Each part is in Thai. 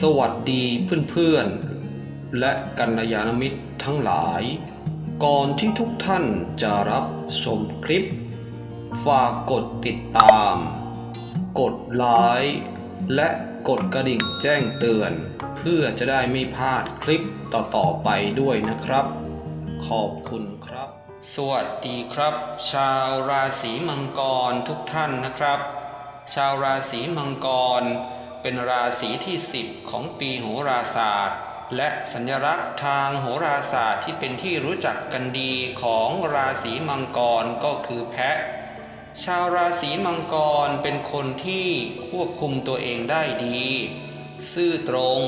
สวัสดีเพื่อนๆ และกัลยาณมิตรทั้งหลาย ก่อนที่ทุกท่านจะรับชมคลิป ฝากกดติดตาม กดไลค์และกดกระดิ่งแจ้งเตือน เพื่อจะได้ไม่พลาดคลิปต่อๆไปด้วยนะครับ ขอบคุณครับ สวัสดีครับ ชาวราศีมังกรทุกท่านนะครับ ชาวราศีมังกร เป็นราศีที่ 10 ของปีโหราศาสตร์ และสัญลักษณ์ทางโหราศาสตร์ที่เป็นที่รู้จักกันดีของราศีมังกรก็คือแพะ ชาวราศีมังกรเป็นคนที่ควบคุมตัวเองได้ดี ซื่อตรง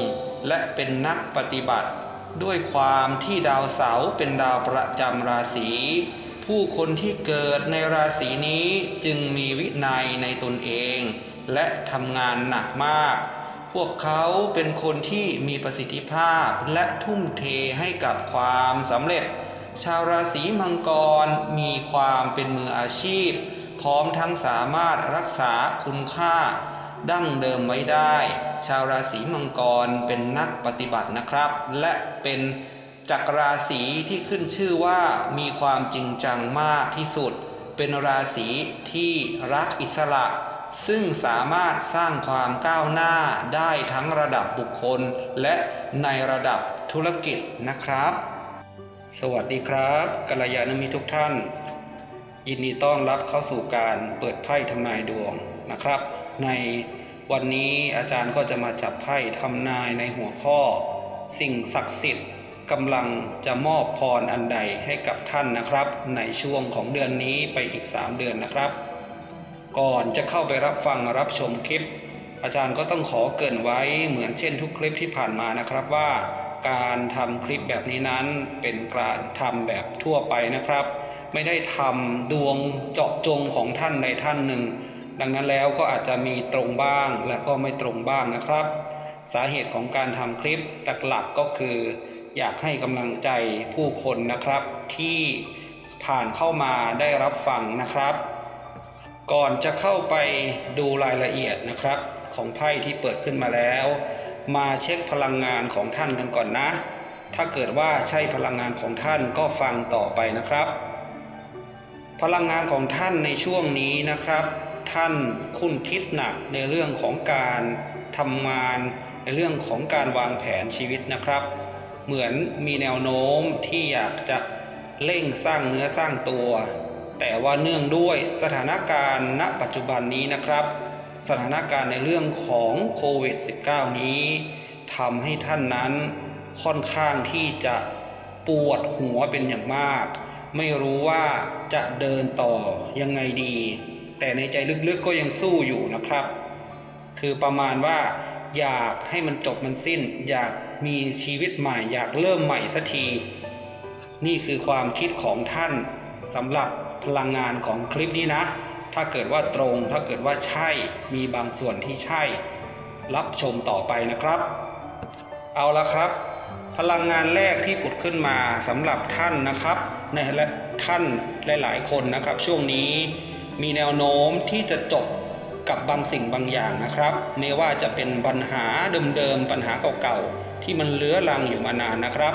และเป็นนักปฏิบัติ ด้วยความที่ดาวเสาร์เป็นดาวประจำราศีผู้คนที่เกิดในราศีนี้จึงมีวินัยในตนเอง และทำงานหนักมาก พวกเขาเป็นคนที่มีประสิทธิภาพและทุ่มเทให้กับความสำเร็จ ชาวราศีมังกรมีความเป็นมืออาชีพ พร้อมทั้งสามารถรักษาคุณค่า ดั้งเดิมไว้ได้ ชาวราศีมังกรเป็นนักปฏิบัตินะครับ และเป็นจักรราศีที่ขึ้นชื่อว่ามีความจริงจังมากที่สุด เป็นราศีที่รักอิสระ ซึ่งสามารถสร้างความก้าวหน้าได้ทั้งระดับบุคคล และในระดับธุรกิจนะครับ สวัสดีครับกัลยาณมิตรทุกท่าน ยินดีต้อนรับเข้าสู่การเปิดไพ่ทำนายดวงนะครับ ในวันนี้อาจารย์ก็จะมาจับไพ่ทำนายในหัวข้อ สิ่งศักดิ์สิทธิ์กำลังจะมอบพรอันใดให้กับท่านนะครับ ในช่วงของเดือนนี้ไปอีก 3 เดือนนะครับ ก่อนจะเข้าไปรับฟังรับชมคลิป อาจารย์ก็ต้องขอเกินไว้เหมือนเช่นทุกคลิปที่ผ่านมานะครับว่า การทำคลิปแบบนี้นั้นเป็นการทำแบบทั่วไปนะครับ ไม่ได้ทำดวงเจาะจงของท่านใดท่านหนึ่ง ดังนั้นแล้วก็อาจจะมีตรงบ้างและก็ไม่ตรงบ้างนะครับ สาเหตุของการทำคลิปหลักๆก็คือ อยากให้กำลังใจผู้คนนะครับที่ผ่านเข้ามาได้รับฟังนะครับ ก่อนจะเข้าไปดูรายละเอียดนะครับ ของไพ่ที่เปิดขึ้นมาแล้ว มาเช็คพลังงานของท่านกันก่อนนะ ถ้าเกิดว่าใช่พลังงานของท่านก็ฟังต่อไปนะครับ พลังงานของท่านในช่วงนี้นะครับ ท่านคุ้นคิดหนักในเรื่องของการทำงานในเรื่องของการวางแผนชีวิตนะครับ เหมือนมีแนวโน้มที่อยากจะเร่งสร้างเนื้อสร้างตัว แต่ว่าเนื่องด้วยสถานการณ์ณปัจจุบันนี้นะครับ สถานการณ์ในเรื่องของโควิด -19 นี้ทำให้ท่านนั้นค่อนข้างที่จะปวดหัวเป็นอย่างมาก ไม่รู้ว่าจะเดินต่อยังไงดี แต่ในใจลึกๆก็ยังสู้อยู่นะครับ คือประมาณว่าอยากให้มันจบมันสิ้น อยากมีชีวิตใหม่ อยากเริ่มใหม่สักที นี่คือความคิดของท่านสำหรับ พลังงานของคลิปนี้นะ ถ้าเกิดว่าตรง ถ้าเกิดว่าใช่ มีบางส่วนที่ใช่ รับชมต่อไปนะครับ เอาละครับ พลังงานแรกที่ผุดขึ้นมาสำหรับท่านนะครับ ในและท่านหลาย ๆ คนนะครับ ช่วงนี้มีแนวโน้มที่จะจบกับบางสิ่งบางอย่างนะครับไม่ว่าจะเป็นปัญหาเดิมๆ ปัญหาเก่าๆ ที่มันเลื้อรังอยู่มานานนะครับ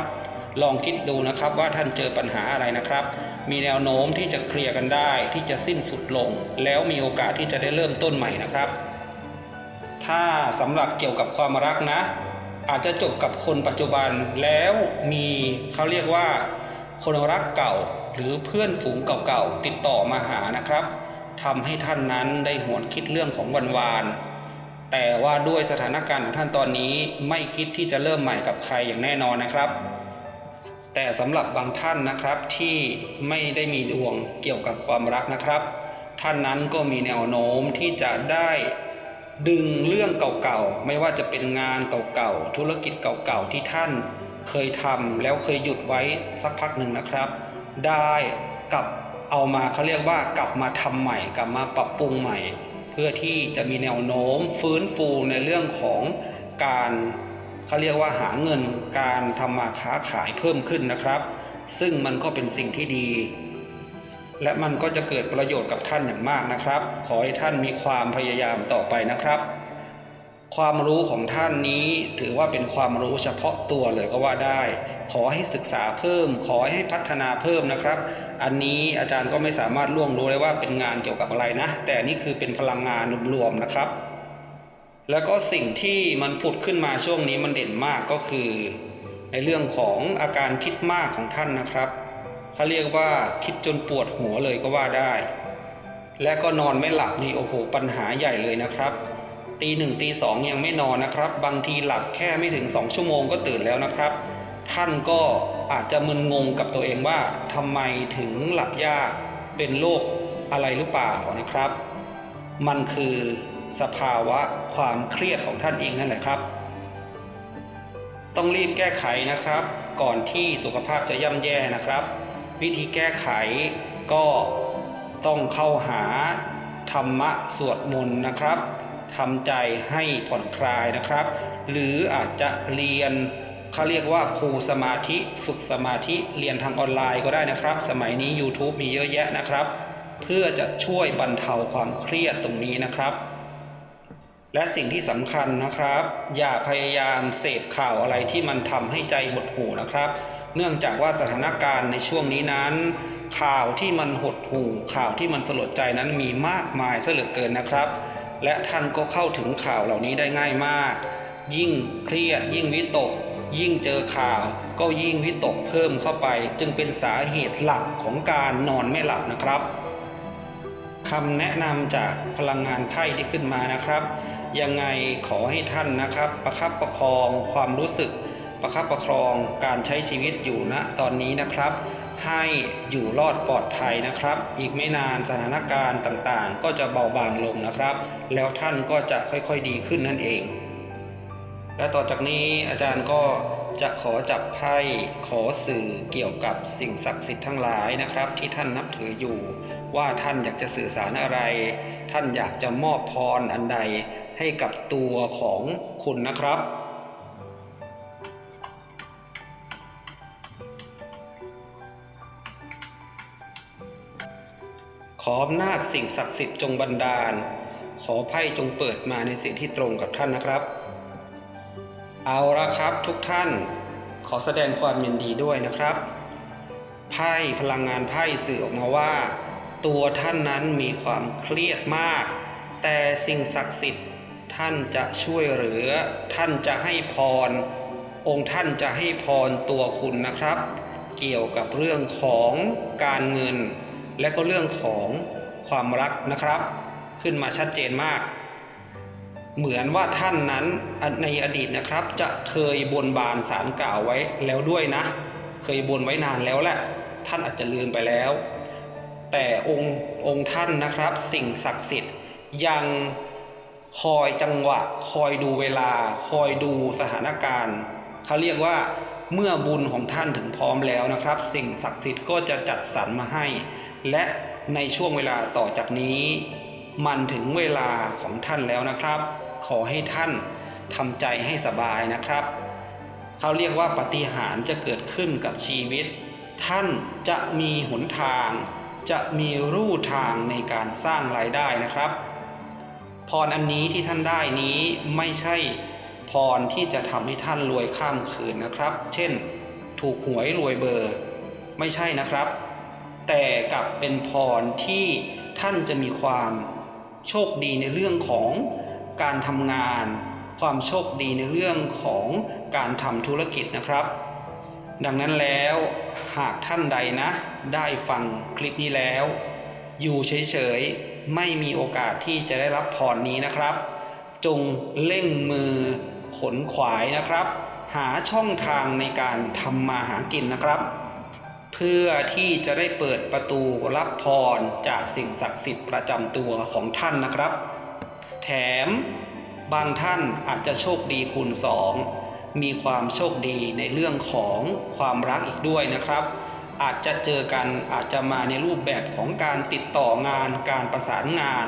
ลองคิดดูนะครับว่าท่านเจอปัญหาอะไรนะครับ มีแนวโน้มที่จะเคลียร์กันได้ที่จะสิ้นสุดลง แล้วมีโอกาสที่จะได้เริ่มต้นใหม่นะครับ ถ้าสำหรับเกี่ยวกับความรักนะ อาจจะจบกับคนปัจจุบันแล้วมีเขาเรียกว่า คนรักเก่าหรือเพื่อนฝูงเก่าๆติดต่อมาหานะครับทำให้ท่านนั้นได้หวนคิดเรื่องของวันวานแต่ว่าด้วยสถานการณ์ของท่านตอนนี้ไม่คิดที่จะเริ่มใหม่กับใครอย่างแน่นอนนะครับ แต่สำหรับบางท่านนะครับที่ไม่ได้มีดวงเกี่ยวกับความรักนะครับ ท่านนั้นก็มีแนวโน้มที่จะได้ดึงเรื่องเก่าๆ ไม่ว่าจะเป็นงานเก่าๆ ธุรกิจเก่าๆ ที่ท่านเคยทำแล้วเคยหยุดไว้สักพักหนึ่งนะครับ ได้กลับเอามาเขาเรียกว่ากลับมาทำใหม่ กลับมาปรับปรุงใหม่ เพื่อที่จะมีแนวโน้มฟื้นฟูในเรื่องของการ เขาเรียกว่าหาเงินการทำมาค้าขายเพิ่มขึ้นนะครับ ซึ่งมันก็เป็นสิ่งที่ดี และมันก็จะเกิดประโยชน์กับท่านอย่างมากนะครับ ขอให้ท่านมีความพยายามต่อไปนะครับ ความรู้ของท่านนี้ถือว่าเป็นความรู้เฉพาะตัวเลยก็ว่าได้ ขอให้ศึกษาเพิ่ม ขอให้พัฒนาเพิ่มนะครับ อันนี้อาจารย์ก็ไม่สามารถล่วงรู้ได้ว่าเป็นงานเกี่ยวกับอะไรนะ แต่นี่คือเป็นพลังงานรวมๆนะครับ แล้วก็สิ่งที่มันผุดขึ้นมาช่วงนี้มันเด่นมากก็คือ ในเรื่องของอาการคิดมากของท่านนะครับเขาเรียกว่าคิดจนปวดหัวเลยก็ว่าได้ และก็นอนไม่หลับนี่โอ้โหปัญหาใหญ่เลยนะครับ ตีหนึ่งตีสองยังไม่นอนนะครับ บางทีหลับแค่ไม่ถึงสองชั่วโมงก็ตื่นแล้วนะครับ ท่านก็อาจจะมึนงงกับตัวเองว่าทำไมถึงหลับยากเป็นโรคอะไรหรือเปล่านะครับ มันคือ สภาวะความเครียดของท่านเองนั่นแหละครับ ต้องรีบแก้ไขนะครับ ก่อนที่สุขภาพจะย่ำแย่นะครับ วิธีแก้ไขก็ต้องเข้าหาธรรมะสวดมนต์นะครับทำใจให้ผ่อนคลายนะครับ หรืออาจจะเรียนเขาเรียกว่าครูสมาธิฝึกสมาธิเรียนทางออนไลน์ก็ได้นะครับ สมัยนี้ YouTube มีเยอะแยะนะครับ เพื่อจะช่วยบรรเทาความเครียดตรงนี้นะครับ และสิ่งที่สำคัญนะครับ อย่าพยายามเสพข่าวอะไรที่มันทำให้ใจหดหู่นะครับ เนื่องจากว่าสถานการณ์ในช่วงนี้นั้น ข่าวที่มันหดหู่ ข่าวที่มันสลดใจนั้นมีมากมายเหลือเกินนะครับ และท่านก็เข้าถึงข่าวเหล่านี้ได้ง่ายมาก ยิ่งเครียด ยิ่งวิตก ยิ่งเจอข่าว ก็ยิ่งวิตกเพิ่มเข้าไป จึงเป็นสาเหตุหลักของการนอนไม่หลับนะครับคำแนะนำจากพลังงานไพ่ที่ขึ้นมานะครับ ยังไงขอให้ท่านนะครับ ประคับประคองความรู้สึก ประคับประคองการใช้ชีวิตอยู่ณตอนนี้นะครับ ให้อยู่รอดปลอดภัยนะครับ อีกไม่นานสถานการณ์ต่างๆ ก็จะเบาบางลงนะครับ แล้วท่านก็จะค่อยๆดีขึ้นนั่นเอง และต่อจากนี้อาจารย์ก็จะขอจับไพ่ขอสื่อเกี่ยวกับสิ่งศักดิ์สิทธิ์ทั้งหลายนะครับ ที่ท่านนับถืออยู่ ว่าท่านอยากจะสื่อสารอะไร ท่านอยากจะมอบพรอันใดให้กับตัวของคุณนะครับขออำนาจสิ่งศักดิ์สิทธิ์จงบันดาล ขอไพ่จงเปิดมาในสิ่งที่ตรงกับท่านนะครับ เอาละครับทุกท่านขอแสดงความยินดีด้วยนะครับ ไพ่พลังงานไพ่สื่อออกมาว่า ตัวท่านนั้นมีความเครียดมาก แต่สิ่งศักดิ์สิทธิ์ท่านจะช่วยเหลือ ท่านจะให้พร องค์ท่านจะให้พรตัวคุณนะครับ เกี่ยวกับเรื่องของการเงิน และก็เรื่องของความรักนะครับ ขึ้นมาชัดเจนมาก เหมือนว่าท่านนั้นในอดีตนะครับ จะเคยบนบานสารกล่าวไว้แล้วด้วยนะ เคยบนไว้นานแล้วแหละ ท่านอาจจะลืมไปแล้ว แต่องค์องค์ท่านนะครับ สิ่งศักดิ์สิทธิ์ยังคอยจังหวะ คอยดูเวลา คอยดูสถานการณ์เขาเรียกว่าเมื่อบุญของท่านถึงพร้อมแล้วนะครับ สิ่งศักดิ์สิทธิ์ก็จะจัดสรรมาให้ และในช่วงเวลาต่อจากนี้ มันถึงเวลาของท่านแล้วนะครับ ขอให้ท่านทำใจให้สบายนะครับ เขาเรียกว่าปฏิหารจะเกิดขึ้นกับชีวิต ท่านจะมีหนทาง จะมีรูทางในการสร้างรายได้นะครับ พรอันนี้ที่ท่านได้นี้ไม่ใช่พรที่จะทำให้ท่านรวยข้ามคืนนะครับ เช่น ถูกหวยรวยเบอร์ ไม่ใช่นะครับ แต่กลับเป็นพรที่ท่านจะมีความ โชคดีในเรื่องของการทำงาน ความโชคดีในเรื่องของการทำธุรกิจนะครับ ดังนั้นแล้วหากท่านใดนะ ได้ฟังคลิปนี้แล้ว อยู่เฉยๆ ไม่มีโอกาสที่จะได้รับพรนี้นะครับ จงเร่งมือขนขวายนะครับ หาช่องทางในการทำมาหากินนะครับ พื่อที่จะได้เปิดประตูรับพรจากสิ่งศักดิ์สิทธิ์ประจำตัวของท่านนะครับ แถมบางท่านอาจจะโชคดีคูณสองมีความโชคดีในเรื่องของความรักอีกด้วยนะครับ อาจจะเจอกันอาจจะมาในรูปแบบของการติดต่องานการประสานงาน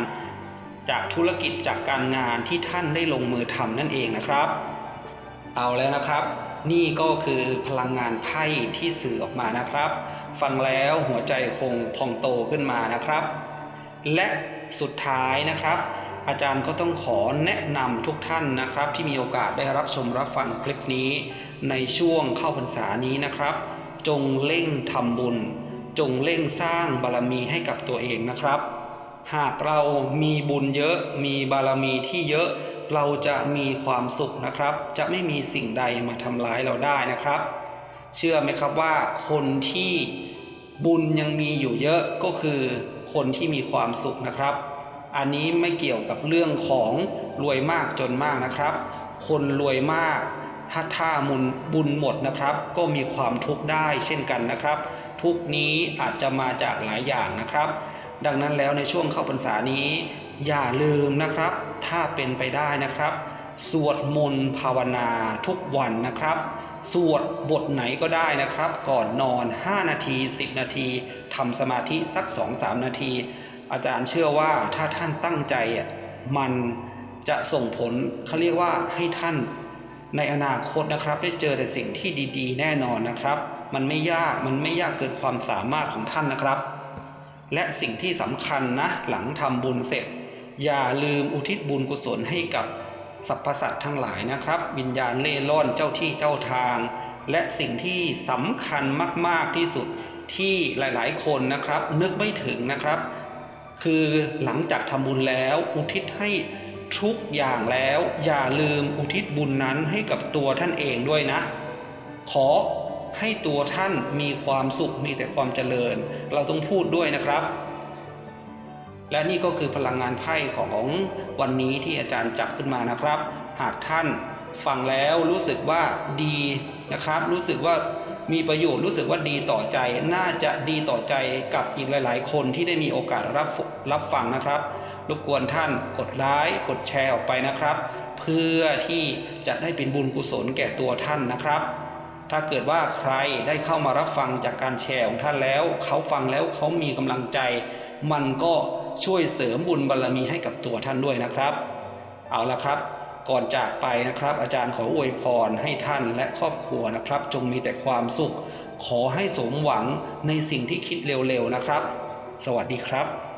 จากธุรกิจจากการงานที่ท่านได้ลงมือทำนั่นเองนะครับ เอาแล้วนะครับ นี่ก็คือพลังงานไพ่ที่สื่อออกมานะครับ ฟังแล้วหัวใจคงพองโตขึ้นมานะครับ และสุดท้ายนะครับ อาจารย์ก็ต้องขอแนะนำทุกท่านนะครับ ที่มีโอกาสได้รับชมรับฟังคลิปนี้ ในช่วงเข้าพรรษานี้นะครับ จงเร่งทำบุญ จงเร่งสร้างบารมีให้กับตัวเองนะครับ หากเรามีบุญเยอะมีบารมีที่เยอะ เราจะมีความสุขนะครับ จะไม่มีสิ่งใดมาทำร้ายเราได้นะครับ เชื่อไหมครับว่าคนที่บุญยังมีอยู่เยอะก็คือคนที่มีความสุขนะครับ อันนี้ไม่เกี่ยวกับเรื่องของรวยมากจนมากนะครับ คนรวยมากถ้าท่ามุนบุญหมดนะครับ ก็มีความทุกข์ได้เช่นกันนะครับ ทุกนี้อาจจะมาจากหลายอย่างนะครับ ดังนั้นแล้วในช่วงเข้าพรรษานี้ อย่าลืมนะครับ ถ้าเป็นไปได้นะครับ สวดมนต์ภาวนาทุกวันนะครับ สวดบทไหนก็ได้นะครับ ก่อนนอน 5 นาที 10 นาทีทำสมาธิสัก 2-3 นาที อาจารย์เชื่อว่าถ้าท่านตั้งใจมันจะส่งผลเขาเรียกว่าให้ท่านในอนาคตนะครับ ได้เจอแต่สิ่งที่ดีๆ แน่นอนนะครับ มันไม่ยากมันไม่ยากเกินความสามารถของท่านนะครับ และสิ่งที่สำคัญนะหลังทำบุญเสร็จ อย่าลืมอุทิศบุญกุศลให้กับสรรพสัตว์ทั้งหลายนะครับวิญญาณเล่ร่อนเจ้าที่เจ้าทาง และสิ่งที่สำคัญมาก ๆที่สุดที่หลายๆ คนนะครับ นึกไม่ถึงนะครับ คือหลังจากทำบุญแล้วอุทิศให้ทุกอย่างแล้ว อย่าลืมอุทิศบุญนั้นให้กับตัวท่านเองด้วยนะ ขอให้ตัวท่านมีความสุขมีแต่ความเจริญ เราต้องพูดด้วยนะครับ และนี่ก็คือพลังงานไพ่ของวันนี้ที่อาจารย์จับขึ้นมานะครับ หากท่านฟังแล้วรู้สึกว่าดีนะครับ รู้สึกว่ามีประโยชน์รู้สึกว่าดีต่อใจ น่าจะดีต่อใจกับอีกหลาย ๆ คนที่ได้มีโอกาสรับรับฟังนะครับรบกวนท่านกดไลค์กดแชร์ออกไปนะครับ เพื่อที่จะได้เป็นบุญกุศลแก่ตัวท่านนะครับ ถ้าเกิดว่าใครได้เข้ามารับฟังจากการแชร์ของท่านแล้ว เขาฟังแล้วเขามีกำลังใจ มันก็ช่วยเสริมบุญบารรมีให้กับตัวท่านด้วยนะครับ เอาละครับ ก่อนจากไปนะครับ อาจารย์ขออวยพรให้ท่านและครอบครัวนะครับ จงมีแต่ความสุข ขอให้สมหวังในสิ่งที่คิดเร็วๆนะครับ สวัสดีครับ